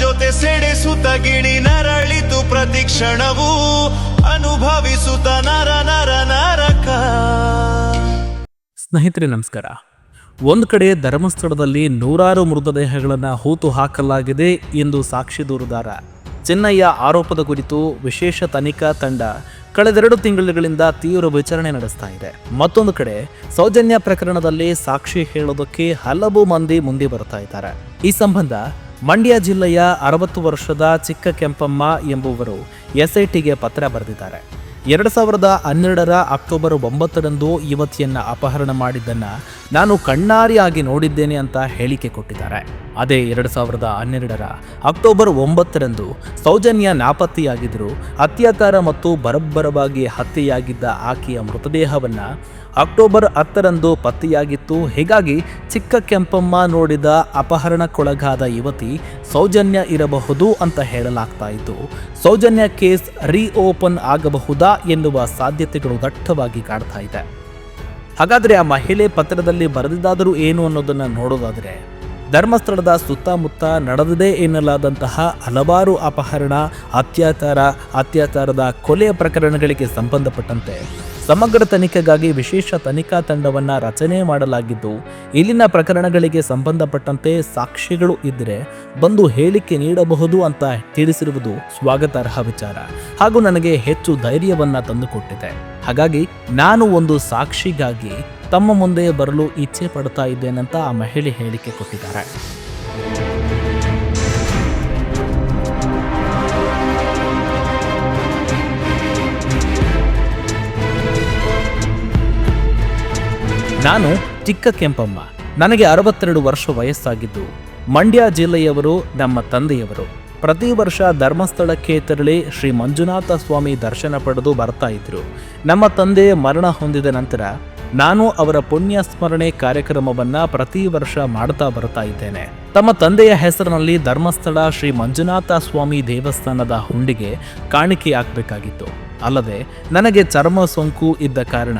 ಜೊತೆ ಸೆಡೆಸುತ್ತ ಗಿಣಿ ನರಳಿತು ಪ್ರತಿಕ್ಷಣವು ಅನುಭವಿಸುತ್ತ ನರ ನರ ನರಕ. ಸ್ನೇಹಿತರೆ, ನಮಸ್ಕಾರ. ಒಂದು ಕಡೆ ಧರ್ಮಸ್ಥಳದಲ್ಲಿ ನೂರಾರು ಮೃತದೇಹಗಳನ್ನು ಹೂತು ಹಾಕಲಾಗಿದೆ ಎಂದು ಸಾಕ್ಷಿ ದೂರುದಾರ ಚೆನ್ನಯ್ಯ ಆರೋಪದ ಕುರಿತು ವಿಶೇಷ ತನಿಖಾ ತಂಡ ಕಳೆದೆರಡು ತಿಂಗಳುಗಳಿಂದ ತೀವ್ರ ವಿಚಾರಣೆ ನಡೆಸ್ತಾ ಇದೆ. ಮತ್ತೊಂದು ಕಡೆ ಸೌಜನ್ಯ ಪ್ರಕರಣದಲ್ಲಿ ಸಾಕ್ಷಿ ಹೇಳೋದಕ್ಕೆ ಹಲವು ಮಂದಿ ಮುಂದೆ ಬರ್ತಾ ಇದ್ದಾರೆ. ಈ ಸಂಬಂಧ ಮಂಡ್ಯ ಜಿಲ್ಲೆಯ ಅರವತ್ತು ವರ್ಷದ ಚಿಕ್ಕ ಕೆಂಪಮ್ಮ ಎಂಬುವರು ಎಸ್ಐಟಿಗೆ ಪತ್ರ ಬರೆದಿದ್ದಾರೆ. ಎರಡು ಸಾವಿರದ ಹನ್ನೆರಡರ ಅಕ್ಟೋಬರ್ ಒಂಬತ್ತರಂದು ಯುವತಿಯನ್ನು ಅಪಹರಣ ಮಾಡಿದ್ದನ್ನು ನಾನು ಕಣ್ಣಾರಿಯಾಗಿ ನೋಡಿದ್ದೇನೆ ಅಂತ ಹೇಳಿಕೆ ಕೊಟ್ಟಿದ್ದಾರೆ. ಅದೇ ಎರಡು ಸಾವಿರದ ಹನ್ನೆರಡರ ಅಕ್ಟೋಬರ್ ಒಂಬತ್ತರಂದು ಸೌಜನ್ಯ ನಾಪತ್ತೆಯಾಗಿದ್ದರು ಅತ್ಯಾಚಾರ ಮತ್ತು ಬರಬ್ಬರವಾಗಿ ಹತ್ಯೆಯಾಗಿದ್ದ ಆಕೆಯ ಮೃತದೇಹವನ್ನು ಅಕ್ಟೋಬರ್ ಹತ್ತರಂದು ಪತ್ತೆಯಾಗಿತ್ತು. ಹೀಗಾಗಿ ಚಿಕ್ಕ ಕೆಂಪಮ್ಮ ನೋಡಿದ ಅಪಹರಣಕ್ಕೊಳಗಾದ ಯುವತಿ ಸೌಜನ್ಯ ಇರಬಹುದು ಅಂತ ಹೇಳಲಾಗ್ತಾ ಇತ್ತು. ಸೌಜನ್ಯ ಕೇಸ್ ರೀಓಪನ್ ಆಗಬಹುದಾ ಎನ್ನುವ ಸಾಧ್ಯತೆಗಳು ದಟ್ಟವಾಗಿ ಕಾಡ್ತಾ ಇದೆ. ಹಾಗಾದರೆ ಆ ಮಹಿಳೆ ಪತ್ರದಲ್ಲಿ ಬರೆದಿದ್ದಾದರೂ ಏನು ಅನ್ನೋದನ್ನು ನೋಡೋದಾದ್ರೆ ಧರ್ಮಸ್ಥಳದ ಸುತ್ತಮುತ್ತ ನಡೆದದೇ ಎನ್ನಲಾದಂತಹ ಹಲವಾರು ಅಪಹರಣ, ಅತ್ಯಾಚಾರ, ಅತ್ಯಾಚಾರದ ಕೊಲೆಯ ಪ್ರಕರಣಗಳಿಗೆ ಸಂಬಂಧಪಟ್ಟಂತೆ ಸಮಗ್ರ ತನಿಖೆಗಾಗಿ ವಿಶೇಷ ತನಿಖಾ ತಂಡವನ್ನ ರಚನೆ ಮಾಡಲಾಗಿದ್ದು, ಇಲ್ಲಿನ ಪ್ರಕರಣಗಳಿಗೆ ಸಂಬಂಧಪಟ್ಟಂತೆ ಸಾಕ್ಷಿಗಳು ಇದ್ದರೆ ಬಂದು ಹೇಳಿಕೆ ನೀಡಬಹುದು ಅಂತ ತಿಳಿಸಿರುವುದು ಸ್ವಾಗತಾರ್ಹ ವಿಚಾರ. ಹಾಗೂ ನನಗೆ ಹೆಚ್ಚು ಧೈರ್ಯವನ್ನು ತಂದುಕೊಟ್ಟಿದೆ. ಹಾಗಾಗಿ ನಾನು ಒಂದು ಸಾಕ್ಷಿಗಾಗಿ ತಮ್ಮ ಮುಂದೆ ಬರಲು ಇಚ್ಛೆ ಪಡ್ತಾ ಇದ್ದೇನಂತ ಆ ಮಹಿಳೆ ಹೇಳಿಕೆ ಕೊಟ್ಟಿದ್ದಾರೆ. ನಾನು ಚಿಕ್ಕ ಕೆಂಪಮ್ಮ. ನನಗೆ ಅರವತ್ತೆರಡು ವರ್ಷ ವಯಸ್ಸಾಗಿದ್ದು. ಮಂಡ್ಯ ಜಿಲ್ಲೆಯವರು ನಮ್ಮ ತಂದೆಯವರು. ಪ್ರತಿ ವರ್ಷ ಧರ್ಮಸ್ಥಳಕ್ಕೆ ತೆರಳಿ ಶ್ರೀ ಮಂಜುನಾಥ ಸ್ವಾಮಿ ದರ್ಶನ ಪಡೆದು ಬರ್ತಾ ಇದ್ರು. ನಮ್ಮ ತಂದೆ ಮರಣ ಹೊಂದಿದ ನಂತರ ನಾನು ಅವರ ಪುಣ್ಯ ಸ್ಮರಣೆ ಕಾರ್ಯಕ್ರಮವನ್ನ ಪ್ರತಿ ವರ್ಷ ಮಾಡ್ತಾ ಬರ್ತಾ ಇದ್ದೇನೆ. ತಮ್ಮ ತಂದೆಯ ಹೆಸರಿನಲ್ಲಿ ಧರ್ಮಸ್ಥಳ ಶ್ರೀ ಮಂಜುನಾಥ ಸ್ವಾಮಿ ದೇವಸ್ಥಾನದ ಹುಂಡಿಗೆ ಕಾಣಿಕೆ ಹಾಕಬೇಕಾಗಿತ್ತು ಅಲ್ಲದೆ, ನನಗೆ ಚರ್ಮ ಸೋಂಕು ಇದ್ದ ಕಾರಣ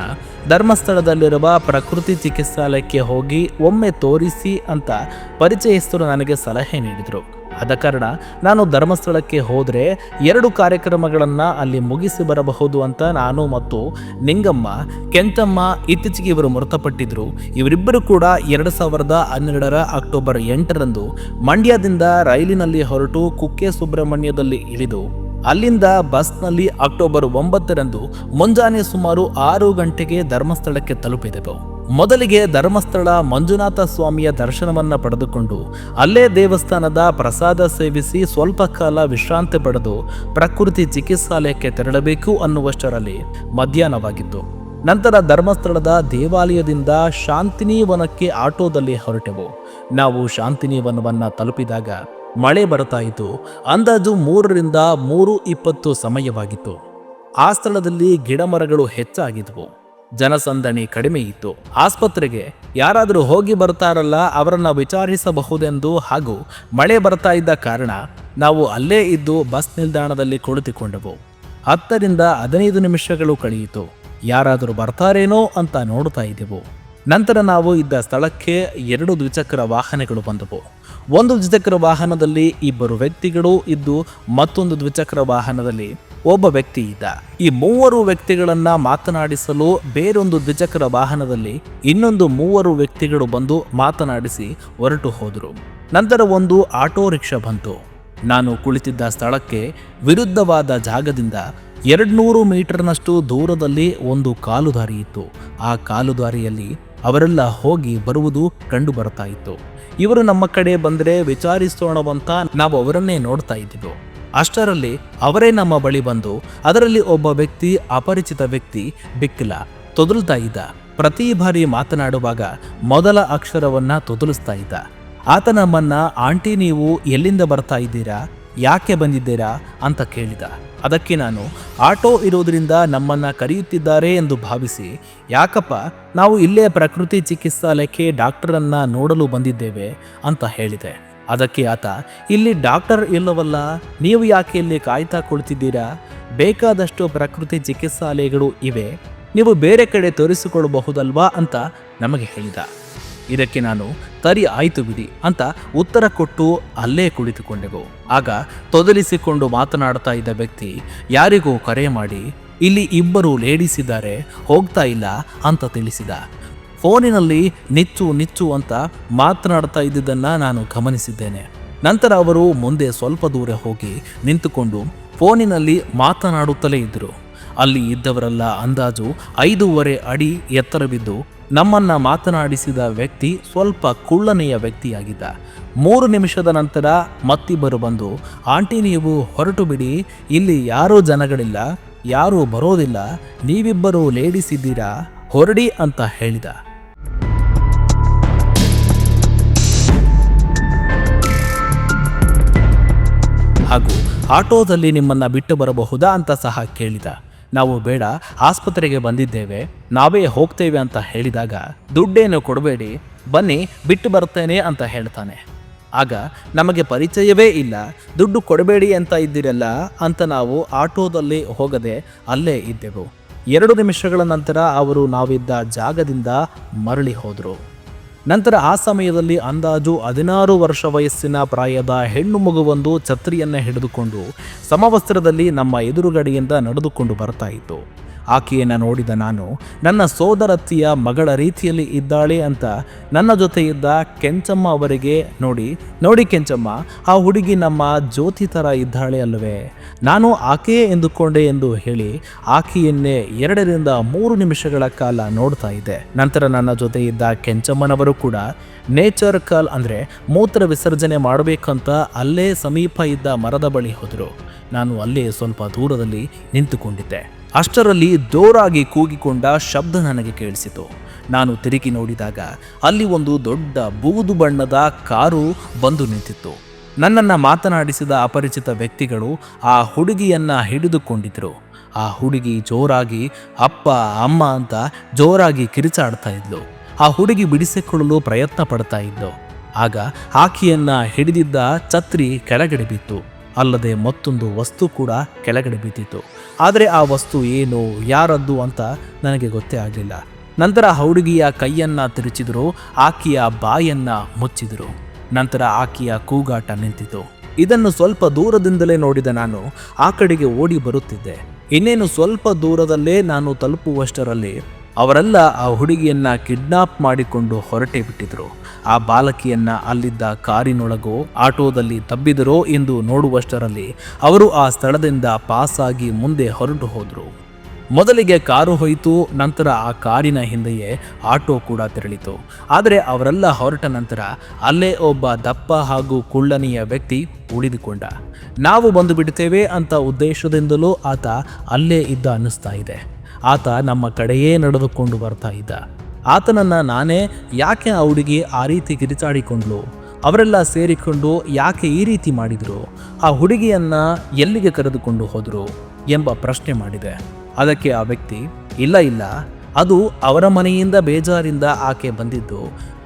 ಧರ್ಮಸ್ಥಳದಲ್ಲಿರುವ ಪ್ರಕೃತಿ ಚಿಕಿತ್ಸಾಲಯಕ್ಕೆ ಹೋಗಿ ಒಮ್ಮೆ ತೋರಿಸಿ ಅಂತ ಪರಿಚಯಸ್ಥರು ನನಗೆ ಸಲಹೆ ನೀಡಿದರು. ಆದ ಕಾರಣ ನಾನು ಧರ್ಮಸ್ಥಳಕ್ಕೆ ಹೋದರೆ ಎರಡು ಕಾರ್ಯಕ್ರಮಗಳನ್ನು ಅಲ್ಲಿ ಮುಗಿಸಿ ಬರಬಹುದು ಅಂತ ನಾನು ಮತ್ತು ನಿಂಗಮ್ಮ, ಕೆಂತಮ್ಮ ಇತ್ತೀಚೆಗೆ ಇವರು ಮೃತಪಟ್ಟಿದ್ರು. ಇವರಿಬ್ಬರು ಕೂಡ ಎರಡು ಸಾವಿರದ ಹನ್ನೆರಡರ ಅಕ್ಟೋಬರ್ ಎಂಟರಂದು ಮಂಡ್ಯದಿಂದ ರೈಲಿನಲ್ಲಿ ಹೊರಟು ಕುಕ್ಕೆ ಸುಬ್ರಹ್ಮಣ್ಯದಲ್ಲಿ ಇಳಿದು, ಅಲ್ಲಿಂದ ಬಸ್ನಲ್ಲಿ ಅಕ್ಟೋಬರ್ ಒಂಬತ್ತರಂದು ಮುಂಜಾನೆ ಸುಮಾರು ಆರು ಗಂಟೆಗೆ ಧರ್ಮಸ್ಥಳಕ್ಕೆ ತಲುಪಿದೆವು. ಮೊದಲಿಗೆ ಧರ್ಮಸ್ಥಳ ಮಂಜುನಾಥ ಸ್ವಾಮಿಯ ದರ್ಶನವನ್ನು ಪಡೆದುಕೊಂಡು ಅಲ್ಲೇ ದೇವಸ್ಥಾನದ ಪ್ರಸಾದ ಸೇವಿಸಿ ಸ್ವಲ್ಪ ಕಾಲ ವಿಶ್ರಾಂತಿ ಪಡೆದು ಪ್ರಕೃತಿ ಚಿಕಿತ್ಸಾಲಯಕ್ಕೆ ತೆರಳಬೇಕು ಅನ್ನುವಷ್ಟರಲ್ಲಿ ಮಧ್ಯಾಹ್ನವಾಗಿತ್ತು ನಂತರ ಧರ್ಮಸ್ಥಳದ ದೇವಾಲಯದಿಂದ ಶಾಂತಿನಿವನಕ್ಕೆ ಆಟೋದಲ್ಲಿ ಹೊರಟೆವು. ನಾವು ಶಾಂತಿನಿವನವನ್ನು ತಲುಪಿದಾಗ ಮಳೆ ಬರ್ತಾ ಇತ್ತು ಅಂದಾಜು ಮೂರರಿಂದ ಮೂರು ಇಪ್ಪತ್ತು ಸಮಯವಾಗಿತ್ತು. ಆ ಸ್ಥಳದಲ್ಲಿ ಗಿಡಮರಗಳು ಹೆಚ್ಚಾಗಿದ್ವು. ಜನಸಂದಣಿ ಕಡಿಮೆಯಿತ್ತು ಆಸ್ಪತ್ರೆಗೆ ಯಾರಾದರೂ ಹೋಗಿ ಬರ್ತಾರಲ್ಲ ಅವರನ್ನು ವಿಚಾರಿಸಬಹುದೆಂದು ಹಾಗೂ ಮಳೆ ಬರ್ತಾ ಇದ್ದ ಕಾರಣ ನಾವು ಅಲ್ಲೇ ಇದ್ದು ಬಸ್ ನಿಲ್ದಾಣದಲ್ಲಿ ಕುಳಿತುಕೊಂಡೆವು. ಹತ್ತರಿಂದ ಹದಿನೈದು ನಿಮಿಷಗಳು ಕಳೆಯಿತು. ಯಾರಾದರೂ ಬರ್ತಾರೇನೋ ಅಂತ ನೋಡ್ತಾ ಇದ್ದೆವು. ನಂತರ ನಾವು ಇದ್ದ ಸ್ಥಳಕ್ಕೆ ಎರಡು ದ್ವಿಚಕ್ರ ವಾಹನಗಳು ಬಂದವು. ಒಂದು ದ್ವಿಚಕ್ರ ವಾಹನದಲ್ಲಿ ಇಬ್ಬರು ವ್ಯಕ್ತಿಗಳು ಇದ್ದು ಮತ್ತೊಂದು ದ್ವಿಚಕ್ರ ವಾಹನದಲ್ಲಿ ಒಬ್ಬ ವ್ಯಕ್ತಿ ಇದ್ದ. ಈ ಮೂವರು ವ್ಯಕ್ತಿಗಳನ್ನ ಮಾತನಾಡಿಸಲು ಬೇರೊಂದು ದ್ವಿಚಕ್ರ ವಾಹನದಲ್ಲಿ ಇನ್ನೊಂದು ಮೂವರು ವ್ಯಕ್ತಿಗಳು ಬಂದು ಮಾತನಾಡಿಸಿ ಹೊರಟು ಹೋದರು. ನಂತರ ಒಂದು ಆಟೋ ರಿಕ್ಷಾ ಬಂತು. ನಾನು ಕುಳಿತಿದ್ದ ಸ್ಥಳಕ್ಕೆ ವಿರುದ್ಧವಾದ ಜಾಗದಿಂದ ಎರಡ್ನೂರು ಮೀಟರ್ನಷ್ಟು ದೂರದಲ್ಲಿ ಒಂದು ಕಾಲುದಾರಿ ಇತ್ತು. ಆ ಕಾಲುದಾರಿಯಲ್ಲಿ ಅವರೆಲ್ಲ ಹೋಗಿ ಬರುವುದು ಕಂಡು ಬರ್ತಾ ಇತ್ತು. ಇವರು ನಮ್ಮ ಕಡೆ ಬಂದರೆ ವಿಚಾರಿಸೋಣವಂತ ನಾವು ಅವರನ್ನೇ ನೋಡ್ತಾ ಇದ್ದೆವು ಅಷ್ಟರಲ್ಲಿ ಅವರೇ ನಮ್ಮ ಬಳಿ ಬಂದು ಅದರಲ್ಲಿ ಒಬ್ಬ ವ್ಯಕ್ತಿ, ಅಪರಿಚಿತ ವ್ಯಕ್ತಿ ಬಿಕ್ಕಿಲ ತೊದಲ್ತಾ ಇದ್ದ. ಪ್ರತಿ ಬಾರಿ ಮಾತನಾಡುವಾಗ ಮೊದಲ ಅಕ್ಷರವನ್ನ ತೊದಲಿಸ್ತಾ ಇದ್ದ. ಆತ ನಮ್ಮನ್ನ ಆಂಟಿ, ನೀವು ಎಲ್ಲಿಂದ ಬರ್ತಾ ಇದ್ದೀರಾ? ಯಾಕೆ ಬಂದಿದ್ದೀರಾ? ಅಂತ ಕೇಳಿದ. ಅದಕ್ಕೆ ನಾನು, ಆಟೋ ಇರೋದ್ರಿಂದ ನಮ್ಮನ್ನ ಕರೆಯುತ್ತಿದ್ದಾರೆ ಎಂದು ಭಾವಿಸಿ, ಯಾಕಪ್ಪ, ನಾವು ಇಲ್ಲೇ ಪ್ರಕೃತಿ ಚಿಕಿತ್ಸಾಲಯಕ್ಕೆ ಡಾಕ್ಟರನ್ನ ನೋಡಲು ಬಂದಿದ್ದೇವೆ ಅಂತ ಹೇಳಿದೆ. ಅದಕ್ಕೆ ಆತ, ಇಲ್ಲಿ ಡಾಕ್ಟರ್ ಇಲ್ಲವಲ್ಲ, ನೀವು ಯಾಕೆ ಇಲ್ಲಿ ಕಾಯ್ತಾ ಕುಳಿತಿದ್ದೀರಾ? ಬೇಕಾದಷ್ಟು ಪ್ರಕೃತಿ ಚಿಕಿತ್ಸಾಲಯಗಳು ಇವೆ. ನೀವು ಬೇರೆ ಕಡೆ ತೋರಿಸಿಕೊಳ್ಳಬಹುದಲ್ವಾ? ಅಂತ ನಮಗೆ ಹೇಳಿದ. ಇದಕ್ಕೆ ನಾನು ತರಿ ಆಯಿತು ಬಿಡಿ ಅಂತ ಉತ್ತರ ಕೊಟ್ಟು ಅಲ್ಲೇ ಕುಳಿತುಕೊಂಡೆವು. ಆಗ ತೊದಲಿಸಿಕೊಂಡು ಮಾತನಾಡ್ತಾ ಇದ್ದ ವ್ಯಕ್ತಿ, ಯಾರಿಗೂ ಕರೆ ಮಾಡಿ, ಇಲ್ಲಿ ಇಬ್ಬರು ಲೇಡೀಸ್ ಇದ್ದಾರೆ, ಹೋಗ್ತಾ ಇಲ್ಲ ಅಂತ ತಿಳಿಸಿದ. ಫೋನಿನಲ್ಲಿ ನಿಚ್ಚು ನಿಚ್ಚು ಅಂತ ಮಾತನಾಡ್ತಾ ಇದ್ದಿದ್ದನ್ನು ನಾನು ಗಮನಿಸಿದ್ದೇನೆ. ನಂತರ ಅವರು ಮುಂದೆ ಸ್ವಲ್ಪ ದೂರ ಹೋಗಿ ನಿಂತುಕೊಂಡು ಫೋನಿನಲ್ಲಿ ಮಾತನಾಡುತ್ತಲೇ ಇದ್ದರು. ಅಲ್ಲಿ ಇದ್ದವರೆಲ್ಲ ಅಂದಾಜು ಐದೂವರೆ ಅಡಿ ಎತ್ತರವಿದ್ದು ನಮ್ಮನ್ನ ಮಾತನಾಡಿಸಿದ ವ್ಯಕ್ತಿ ಸ್ವಲ್ಪ ಕುಳ್ಳನೆಯ ವ್ಯಕ್ತಿಯಾಗಿದ್ದ. ಮೂರು ನಿಮಿಷದ ನಂತರ ಮತ್ತಿಬ್ಬರು ಬಂದು, ಆಂಟಿ ನೀವು ಹೊರಟು ಬಿಡಿ, ಇಲ್ಲಿ ಯಾರೂ ಜನಗಳಿಲ್ಲ, ಯಾರೂ ಬರೋದಿಲ್ಲ, ನೀವಿಬ್ಬರು ಲೇಡಿಸಿದ್ದೀರಾ ಹೊರಡಿ ಅಂತ ಹೇಳಿದ. ಆಟೋದಲ್ಲಿ ನಿಮ್ಮನ್ನು ಬಿಟ್ಟು ಬರಬಹುದಾ ಅಂತ ಸಹ ಕೇಳಿದ. ನಾವು ಬೇಡ, ಆಸ್ಪತ್ರೆಗೆ ಬಂದಿದ್ದೇವೆ, ನಾವೇ ಹೋಗ್ತೇವೆ ಅಂತ ಹೇಳಿದಾಗ, ದುಡ್ಡೇನು ಕೊಡಬೇಡಿ, ಬನ್ನಿ, ಬಿಟ್ಟು ಬರ್ತೇನೆ ಅಂತ ಹೇಳ್ತಾನೆ. ಆಗ, ನಮಗೆ ಪರಿಚಯವೇ ಇಲ್ಲ, ದುಡ್ಡು ಕೊಡಬೇಡಿ ಅಂತ ಇದ್ದೀರಲ್ಲ ಅಂತ ನಾವು ಆಟೋದಲ್ಲಿ ಹೋಗದೆ ಅಲ್ಲೇ ಇದ್ದೆವು. ಎರಡು ನಿಮಿಷಗಳ ನಂತರ ಅವರು ನಾವಿದ್ದ ಜಾಗದಿಂದ ಮರಳಿ ಹೋದರು. ನಂತರ ಆ ಸಮಯದಲ್ಲಿ ಅಂದಾಜು ಹದಿನಾರು ವರ್ಷ ವಯಸ್ಸಿನ ಪ್ರಾಯದ ಹೆಣ್ಣು ಮಗುವೊಂದು ಛತ್ರಿಯನ್ನು ಹಿಡಿದುಕೊಂಡು ಸಮವಸ್ತ್ರದಲ್ಲಿ ನಮ್ಮ ಎದುರುಗಡೆಯಿಂದ ನಡೆದುಕೊಂಡು ಬರ್ತಾ ಇತ್ತು. ಆಕೆಯನ್ನು ನೋಡಿದ ನಾನು, ನನ್ನ ಸೋದರತ್ತಿಯ ಮಗಳ ರೀತಿಯಲ್ಲಿ ಇದ್ದಾಳೆ ಅಂತ ನನ್ನ ಜೊತೆ ಇದ್ದ ಕೆಂಚಮ್ಮ ಅವರಿಗೆ ನೋಡಿ ನೋಡಿ ಕೆಂಚಮ್ಮ, ಆ ಹುಡುಗಿ ನಮ್ಮ ಜ್ಯೋತಿ ಥರ ಇದ್ದಾಳೆ ಅಲ್ಲವೇ? ನಾನು ಆಕೆಯೇ ಎಂದುಕೊಂಡೆ ಎಂದು ಹೇಳಿ ಆಕೆಯನ್ನೇ ಎರಡರಿಂದ ಮೂರು ನಿಮಿಷಗಳ ಕಾಲ ನೋಡ್ತಾ ಇದ್ದೆ. ನಂತರ ನನ್ನ ಜೊತೆ ಇದ್ದ ಕೆಂಚಮ್ಮನವರು ಕೂಡ, ನೇಚರ್ ಕಾಲ್ ಅಂದರೆ ಮೂತ್ರ ವಿಸರ್ಜನೆ ಮಾಡಬೇಕಂತ ಅಲ್ಲೇ ಸಮೀಪ ಇದ್ದ ಮರದ ಬಳಿ ಹೋದರು. ನಾನು ಅಲ್ಲೇ ಸ್ವಲ್ಪ ದೂರದಲ್ಲಿ ನಿಂತುಕೊಂಡಿದ್ದೆ. ಅಷ್ಟರಲ್ಲಿ ಜೋರಾಗಿ ಕೂಗಿಕೊಂಡ ಶಬ್ದ ನನಗೆ ಕೇಳಿಸಿತು. ನಾನು ತಿರುಗಿ ನೋಡಿದಾಗ ಅಲ್ಲಿ ಒಂದು ದೊಡ್ಡ ಬೂದು ಬಣ್ಣದ ಕಾರು ಬಂದು ನಿಂತಿತ್ತು. ನನ್ನನ್ನು ಮಾತನಾಡಿಸಿದ ಅಪರಿಚಿತ ವ್ಯಕ್ತಿಗಳು ಆ ಹುಡುಗಿಯನ್ನು ಹಿಡಿದುಕೊಂಡಿದ್ದರು ಆ ಹುಡುಗಿ ಜೋರಾಗಿ, ಅಪ್ಪ, ಅಮ್ಮ ಅಂತ ಜೋರಾಗಿ ಕಿರಿಚಾಡ್ತಾ ಇದ್ಲು. ಆ ಹುಡುಗಿ ಬಿಡಿಸಿಕೊಳ್ಳಲು ಪ್ರಯತ್ನ ಪಡ್ತಾ ಇದ್ಲು. ಆಗ ಆಕೆಯನ್ನ ಹಿಡಿದಿದ್ದ ಛತ್ರಿ ಕೆಳಗಡೆ ಬಿತ್ತು. ಅಲ್ಲದೆ ಮತ್ತೊಂದು ವಸ್ತು ಕೂಡ ಕೆಳಗಡೆ ಬಿದ್ದಿತ್ತು. ಆದರೆ ಆ ವಸ್ತು ಏನು, ಯಾರದ್ದು ಅಂತ ನನಗೆ ಗೊತ್ತೇ ಆಗಲಿಲ್ಲ. ನಂತರ ಹುಡುಗಿಯ ಕೈಯನ್ನ ತಿರುಚಿದರು, ಆಕೆಯ ಬಾಯನ್ನ ಮುಚ್ಚಿದರು. ನಂತರ ಆಕೆಯ ಕೂಗಾಟ ನಿಂತಿತು ಇದನ್ನು ಸ್ವಲ್ಪ ದೂರದಿಂದಲೇ ನೋಡಿದ ನಾನು ಆ ಕಡೆಗೆ ಓಡಿ ಬರುತ್ತಿದ್ದೆ. ಇನ್ನೇನು ಸ್ವಲ್ಪ ದೂರದಲ್ಲೇ ನಾನು ತಲುಪುವಷ್ಟರಲ್ಲಿ ಅವರೆಲ್ಲ ಆ ಹುಡುಗಿಯನ್ನು ಕಿಡ್ನಾಪ್ ಮಾಡಿಕೊಂಡು ಹೊರಟೇ ಬಿಟ್ಟಿದ್ರು. ಆ ಬಾಲಕಿಯನ್ನು ಅಲ್ಲಿದ್ದ ಕಾರಿನೊಳಗೋ, ಆಟೋದಲ್ಲಿ ತಬ್ಬಿದರೋ ಎಂದು ನೋಡುವಷ್ಟರಲ್ಲಿ ಅವರು ಆ ಸ್ಥಳದಿಂದ ಪಾಸಾಗಿ ಮುಂದೆ ಹೊರಟು ಹೋದರು. ಮೊದಲಿಗೆ ಕಾರು ಹೋಯಿತು, ನಂತರ ಆ ಕಾರಿನ ಹಿಂದೆಯೇ ಆಟೋ ಕೂಡ ತೆರಳಿತು. ಆದರೆ ಅವರೆಲ್ಲ ಹೊರಟ ನಂತರ ಅಲ್ಲೇ ಒಬ್ಬ ದಪ್ಪ ಹಾಗೂ ಕುಳ್ಳನೆಯ ವ್ಯಕ್ತಿ ಉಳಿದುಕೊಂಡ. ನಾವು ಬಂದು ಬಿಡ್ತೇವೆ ಅಂತ ಉದ್ದೇಶದಿಂದಲೂ ಆತ ಅಲ್ಲೇ ಇದ್ದ ಅನ್ನಿಸ್ತಾ ಇದೆ. ಆತ ನಮ್ಮ ಕಡೆಯೇ ನಡೆದುಕೊಂಡು ಬರ್ತಾ ಇದ್ದ. ಆತನನ್ನು ನಾನೇ ಯಾಕೆ ಆ ಹುಡುಗಿ ಆ ರೀತಿ ಕಿರಿಚಾಡಿಕೊಂಡ್ಲು ಅವರೆಲ್ಲ ಸೇರಿಕೊಂಡು ಯಾಕೆ ಈ ರೀತಿ ಮಾಡಿದರು? ಆ ಹುಡುಗಿಯನ್ನು ಎಲ್ಲಿಗೆ ಕರೆದುಕೊಂಡು ಹೋದರು? ಎಂಬ ಪ್ರಶ್ನೆ ಮಾಡಿದೆ. ಅದಕ್ಕೆ ಆ ವ್ಯಕ್ತಿ, ಇಲ್ಲ ಇಲ್ಲ, ಅದು ಅವರ ಮನೆಯಿಂದ ಬೇಜಾರಿಂದ ಆಕೆ ಬಂದಿದ್ದು,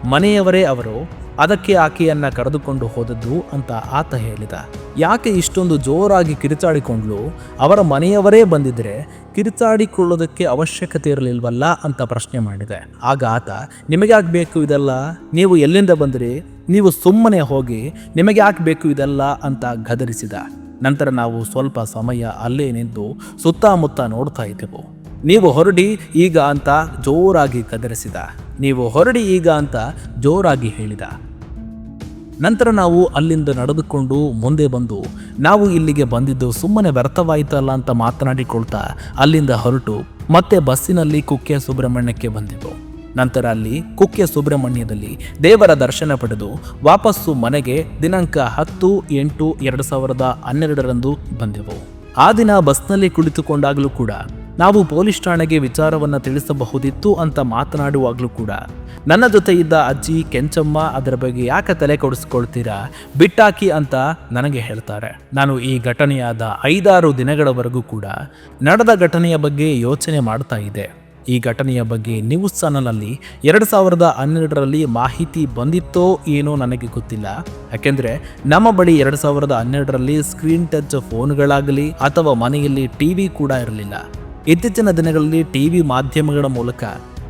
ಮನೆಯವರೇ ಅವರು, ಅದಕ್ಕೆ ಆಕೆಯನ್ನು ಕರೆದುಕೊಂಡು ಹೋದದ್ದು ಅಂತ ಆತ ಹೇಳಿದ. ಯಾಕೆ ಇಷ್ಟೊಂದು ಜೋರಾಗಿ ಕಿರಿಚಾಡಿಕೊಂಡ್ಲು ಅವರ ಮನೆಯವರೇ ಬಂದಿದ್ರೆ ಕಿರಿಚಾಡಿಕೊಳ್ಳೋದಕ್ಕೆ ಅವಶ್ಯಕತೆ ಇರಲಿಲ್ವಲ್ಲ ಅಂತ ಪ್ರಶ್ನೆ ಮಾಡಿದೆ. ಆಗ ಆತ ನಿಮಗೆ ಬೇಕು ಇದೆಲ್ಲ? ನೀವು ಎಲ್ಲಿಂದ ಬಂದ್ರಿ? ನೀವು ಸುಮ್ಮನೆ ಹೋಗಿ ನಿಮಗೆ ಯಾಕೆ ಬೇಕು ಇದೆಲ್ಲ? ಅಂತ ಗದರಿಸಿದ. ನಂತರ ನಾವು ಸ್ವಲ್ಪ ಸಮಯ ಅಲ್ಲೇ ನಿಂತು ಸುತ್ತಮುತ್ತ ನೋಡ್ತಾ ಇದ್ದೆವು. ನೀವು ಹೊರಡಿ, ಈಗ ಅಂತ ಜೋರಾಗಿ ಕದರಿಸಿದ ನೀವು ಹೊರಡಿ, ಈಗ ಅಂತ ಜೋರಾಗಿ ಹೇಳಿದ. ನಂತರ ನಾವು ಅಲ್ಲಿಂದ ನಡೆದುಕೊಂಡು ಮುಂದೆ ಬಂದು ನಾವು ಇಲ್ಲಿಗೆ ಬಂದಿದ್ದು ಸುಮ್ಮನೆ ವ್ಯರ್ಥವಾಯಿತಲ್ಲ ಅಂತ ಮಾತನಾಡಿಕೊಳ್ತಾ ಅಲ್ಲಿಂದ ಹೊರಟು ಮತ್ತೆ ಬಸ್ಸಿನಲ್ಲಿ ಕುಕ್ಕೆ ಸುಬ್ರಹ್ಮಣ್ಯಕ್ಕೆ ಬಂದೆವು ನಂತರ ಅಲ್ಲಿ ಕುಕ್ಕೆ ಸುಬ್ರಹ್ಮಣ್ಯದಲ್ಲಿ ದೇವರ ದರ್ಶನ ಪಡೆದು ವಾಪಸ್ಸು ಮನೆಗೆ ದಿನಾಂಕ ಹತ್ತು, ಎಂಟು, ಎರಡು ಸಾವಿರದ ಹನ್ನೆರಡರಂದು ಬಂದೆವು. ಆ ದಿನ ಬಸ್ನಲ್ಲಿ ಕುಳಿತುಕೊಂಡಾಗಲೂ ಕೂಡ ನಾವು ಪೊಲೀಸ್ ಠಾಣೆಗೆ ವಿಚಾರವನ್ನು ತಿಳಿಸಬಹುದಿತ್ತು ಅಂತ ಮಾತನಾಡುವಾಗಲೂ ಕೂಡ. ನನ್ನ ಜೊತೆ ಇದ್ದ ಅಜ್ಜಿ, ಕೆಂಚಮ್ಮ ಅದರ ಬಗ್ಗೆ ಯಾಕೆ ತಲೆ ಕೊಡಿಸ್ಕೊಳ್ತೀರಾ? ಬಿಟ್ಟಾಕಿ ಅಂತ ನನಗೆ ಹೇಳ್ತಾರೆ. ನಾನು ಈ ಘಟನೆಯಾದ ಐದಾರು ದಿನಗಳವರೆಗೂ ಕೂಡ ನಡೆದ ಘಟನೆಯ ಬಗ್ಗೆ ಯೋಚನೆ ಮಾಡ್ತಾ ಇದೆ ಈ ಘಟನೆಯ ಬಗ್ಗೆ ನ್ಯೂಸ್ ಚಾನಲಲ್ಲಿ ಎರಡು ಸಾವಿರದ ಹನ್ನೆರಡರಲ್ಲಿ ಮಾಹಿತಿ ಬಂದಿತ್ತೋ ಏನೋ ನನಗೆ ಗೊತ್ತಿಲ್ಲ. ಯಾಕೆಂದರೆ ನಮ್ಮ ಬಳಿ ಎರಡು ಸಾವಿರದ ಹನ್ನೆರಡರಲ್ಲಿ ಸ್ಕ್ರೀನ್ ಟಚ್ ಫೋನ್ಗಳಾಗಲಿ ಅಥವಾ ಮನೆಯಲ್ಲಿ ಟಿ ವಿ ಕೂಡ ಇರಲಿಲ್ಲ. ಇತ್ತೀಚಿನ ದಿನಗಳಲ್ಲಿ ಟಿ ವಿ ಮಾಧ್ಯಮಗಳ ಮೂಲಕ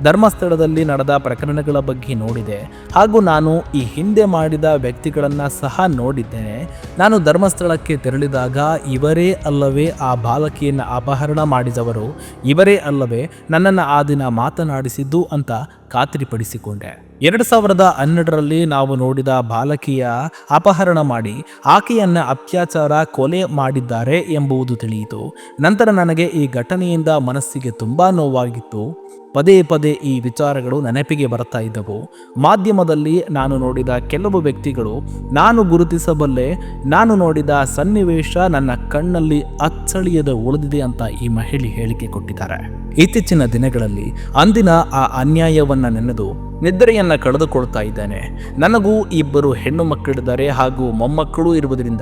ಧರ್ಮಸ್ಥಳದಲ್ಲಿ ನಡೆದ ಪ್ರಕರಣಗಳ ಬಗ್ಗೆ ನೋಡಿದೆ. ಹಾಗೂ ನಾನು ಈ ಹಿಂದೆ ಮಾಡಿದ ವ್ಯಕ್ತಿಗಳನ್ನು ಸಹ ನೋಡಿದ್ದೇನೆ. ನಾನು ಧರ್ಮಸ್ಥಳಕ್ಕೆ ತೆರಳಿದಾಗ ಇವರೇ ಅಲ್ಲವೇ ಆ ಬಾಲಕಿಯನ್ನು ಅಪಹರಣ ಮಾಡಿದವರು. ಇವರೇ ಅಲ್ಲವೇ ನನ್ನನ್ನು ಆ ದಿನ ಮಾತನಾಡಿಸಿದ್ದು ಅಂತ ಖಾತ್ರಿಪಡಿಸಿಕೊಂಡೆ. ಎರಡು ಸಾವಿರದ ಹನ್ನೆರಡರಲ್ಲಿ ನಾವು ನೋಡಿದ ಬಾಲಕಿಯ ಅಪಹರಣ ಮಾಡಿ ಆಕೆಯನ್ನು ಅತ್ಯಾಚಾರ ಕೊಲೆ ಮಾಡಿದ್ದಾರೆ ಎಂಬುದು ತಿಳಿಯಿತು. ನಂತರ ನನಗೆ ಈ ಘಟನೆಯಿಂದ ಮನಸ್ಸಿಗೆ ತುಂಬಾ ನೋವಾಗಿತ್ತು. ಪದೇ ಪದೇ ಈ ವಿಚಾರಗಳು ನೆನಪಿಗೆ ಬರ್ತಾ ಇದ್ದವು. ಮಾಧ್ಯಮದಲ್ಲಿ ನಾನು ನೋಡಿದ ಕೆಲವು ವ್ಯಕ್ತಿಗಳು, ನಾನು ಗುರುತಿಸಬಲ್ಲೆ, ನಾನು ನೋಡಿದ ಸನ್ನಿವೇಶ ನನ್ನ ಕಣ್ಣಲ್ಲಿ ಅಚ್ಚಳಿಯದ ಉಳಿದಿದೆ ಅಂತ ಈ ಮಹಿಳೆ ಹೇಳಿಕೆ ಕೊಟ್ಟಿದ್ದಾರೆ. ಇತ್ತೀಚಿನ ದಿನಗಳಲ್ಲಿ ಅಂದಿನ ಆ ಅನ್ಯಾಯವನ್ನ ನೆನೆದು ನಿದ್ರೆಯನ್ನ ಕಳೆದುಕೊಳ್ತಾ ಇದ್ದೇನೆ. ನನಗೂ ಇಬ್ಬರು ಹೆಣ್ಣು ಮಕ್ಕಳಿದ್ದಾರೆ ಹಾಗೂ ಮೊಮ್ಮಕ್ಕಳು ಇರುವುದರಿಂದ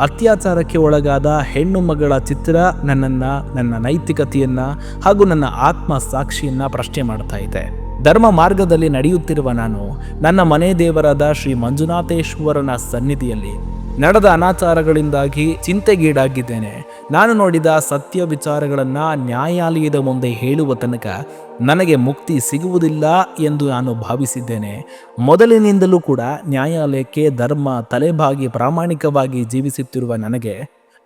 ಅತ್ಯಾಚಾರಕ್ಕೆ ಒಳಗಾದ ಹೆಣ್ಣು ಮಗಳ ಚಿತ್ರ ನನ್ನನ್ನು, ನನ್ನ ನೈತಿಕತೆಯನ್ನು ಹಾಗೂ ನನ್ನ ಆತ್ಮ ಸಾಕ್ಷಿಯನ್ನು ಪ್ರಶ್ನೆ ಮಾಡ್ತಾ ಇದೆ. ಧರ್ಮ ಮಾರ್ಗದಲ್ಲಿ ನಡೆಯುತ್ತಿರುವ ನಾನು ನನ್ನ ಮನೆ ದೇವರಾದ ಶ್ರೀ ಮಂಜುನಾಥೇಶ್ವರನ ಸನ್ನಿಧಿಯಲ್ಲಿ ನಡೆದ ಅನಾಚಾರಗಳಿಂದಾಗಿ ಚಿಂತೆಗೀಡಾಗಿದ್ದೇನೆ. ನಾನು ನೋಡಿದ ಸತ್ಯ ವಿಚಾರಗಳನ್ನು ನ್ಯಾಯಾಲಯದ ಮುಂದೆ ಹೇಳುವ ತನಕ ನನಗೆ ಮುಕ್ತಿ ಸಿಗುವುದಿಲ್ಲ ಎಂದು ನಾನು ಭಾವಿಸಿದ್ದೇನೆ. ಮೊದಲಿನಿಂದಲೂ ಕೂಡ ನ್ಯಾಯಾಲಯಕ್ಕೆ ಧರ್ಮ ತಲೆಬಾಗಿ ಪ್ರಾಮಾಣಿಕವಾಗಿ ಜೀವಿಸುತ್ತಿರುವ ನನಗೆ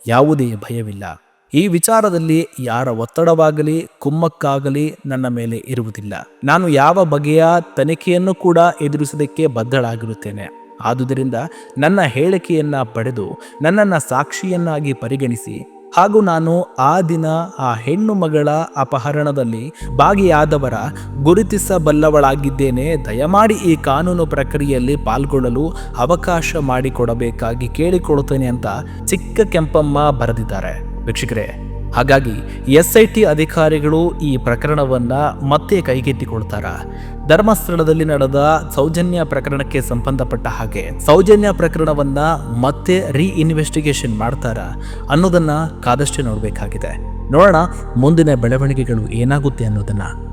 ಯಾವುದೇ ಭಯವಿಲ್ಲ. ಈ ವಿಚಾರದಲ್ಲಿ ಯಾರ ಒತ್ತಡವಾಗಲಿ, ಕುಮ್ಮಕ್ಕಾಗಲಿ ನನ್ನ ಮೇಲೆ ಇರುವುದಿಲ್ಲ. ನಾನು ಯಾವ ಬಗೆಯ ತನಿಖೆಯನ್ನು ಕೂಡ ಎದುರಿಸೋದಕ್ಕೆ ಬದ್ಧಳಾಗಿರುತ್ತೇನೆ. ಆದುದರಿಂದ ನನ್ನ ಹೇಳಿಕೆಯನ್ನ ಪಡೆದು ನನ್ನನ್ನು ಸಾಕ್ಷಿಯನ್ನಾಗಿ ಪರಿಗಣಿಸಿ ಹಾಗೂ ನಾನು ಆ ದಿನ ಆ ಹೆಣ್ಣು ಮಗಳ ಅಪಹರಣದಲ್ಲಿ ಭಾಗಿಯಾದವರ ಗುರುತಿಸಬಲ್ಲವಳಾಗಿದ್ದೇನೆ. ದಯಮಾಡಿ ಈ ಕಾನೂನು ಪ್ರಕ್ರಿಯೆಯಲ್ಲಿ ಪಾಲ್ಗೊಳ್ಳಲು ಅವಕಾಶ ಮಾಡಿಕೊಡಬೇಕಾಗಿ ಕೇಳಿಕೊಳ್ಳುತ್ತೇನೆ ಅಂತ ಚಿಕ್ಕ ಕೆಂಪಮ್ಮ ಬರೆದಿದ್ದಾರೆ. ವೀಕ್ಷಕರೇ ಹಾಗಾಗಿ ಎಸ್ ಐ ಟಿ ಅಧಿಕಾರಿಗಳು ಈ ಪ್ರಕರಣವನ್ನು ಮತ್ತೆ ಕೈಗೆತ್ತಿಕೊಳ್ತಾರ. ಧರ್ಮಸ್ಥಳದಲ್ಲಿ ನಡೆದ ಸೌಜನ್ಯ ಪ್ರಕರಣಕ್ಕೆ ಸಂಬಂಧಪಟ್ಟ ಹಾಗೆ ಸೌಜನ್ಯ ಪ್ರಕರಣವನ್ನ ಮತ್ತೆ ರೀ ಇನ್ವೆಸ್ಟಿಗೇಷನ್ ಮಾಡ್ತಾರ ಅನ್ನೋದನ್ನ ಕಾದಷ್ಟೇ ನೋಡಬೇಕಾಗಿದೆ. ನೋಡೋಣ ಮುಂದಿನ ಬೆಳವಣಿಗೆಗಳು ಏನಾಗುತ್ತೆ ಅನ್ನೋದನ್ನ.